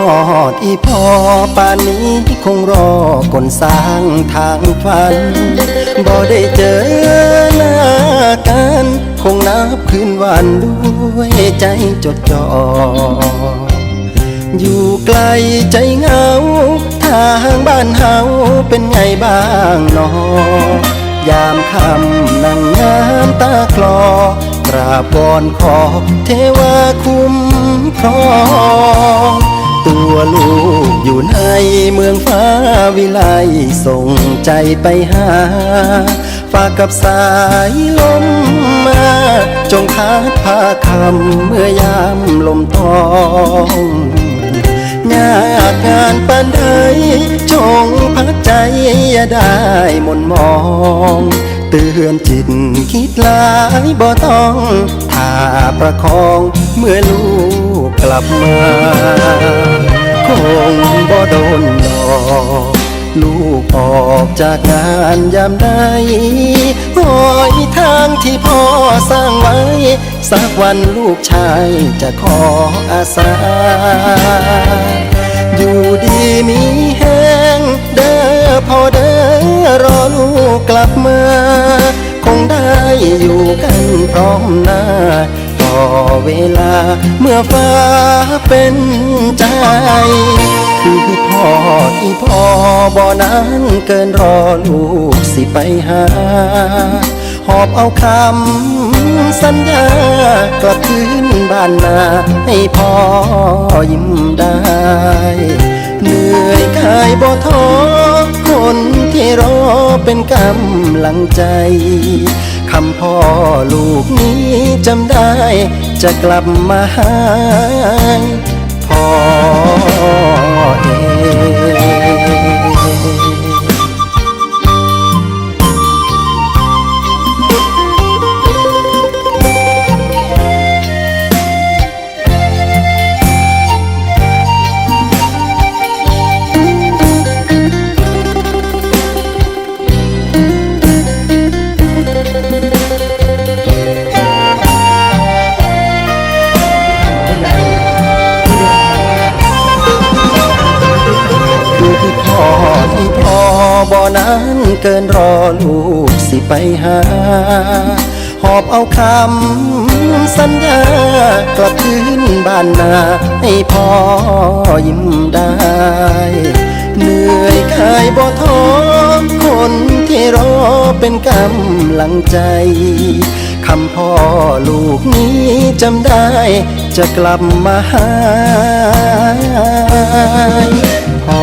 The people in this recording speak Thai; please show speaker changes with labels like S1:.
S1: อดอีพอป่านนี้คงรอคนสร้างทางฝัน บ่ได้เจอหน้ากัน คงนับคืนวันด้วยใจจดจ่ออยู่ไกลใจเหงา ทางบ้านเฮาเป็นไงบ้างนอยามคำนั่งน้ำตาคลอกราบวอนขอเทวาคุ้มครอง ตัวลูกอยู่ในเมืองฟ้าวิไลส่งใจไปหา ฝากกับสายลมมา จงพัดพาคำเมื่อยามลมทองยากงานปานใดจงพักใจอย่าได้หมนมอง เตือนจิตคิดหลายบ่ต้องถ้าประคองเมื่อลูกกลับมา คงบ่โดนหลอกลูกออกจากงานยามใดหอยทางที่พ่อสร้างไว้ สักวันลูกชายจะขออาสา อยู่ดีมีแห้งเด้อ พ่อเด้อรอลูกกลับมา คงได้อยู่กันพร้อมหน้าต่อเวลาเมื่อฟ้าเป็นใจ คือพ่ออีพ่อบ่นานเกินรอลูกสิไปหา หอบเอาคำสัญญากลับคืนบ้านนาให้พ่อยิ้มได้เหนื่อ เป็นกำลังใจคำพ่อลูกนี้จำได้ จะกลับมาหาพ่อเอง บ่นานเกินรอลูกสิไปหา หอบเอาคำสัญญากลับคืนบ้านนาให้พ่อยิ้มได้ เหนื่อยกายบ่ท้อคนที่รอเป็นกำลังใจคำพ่อลูกนี้จำได้จะกลับมาหาพ่อ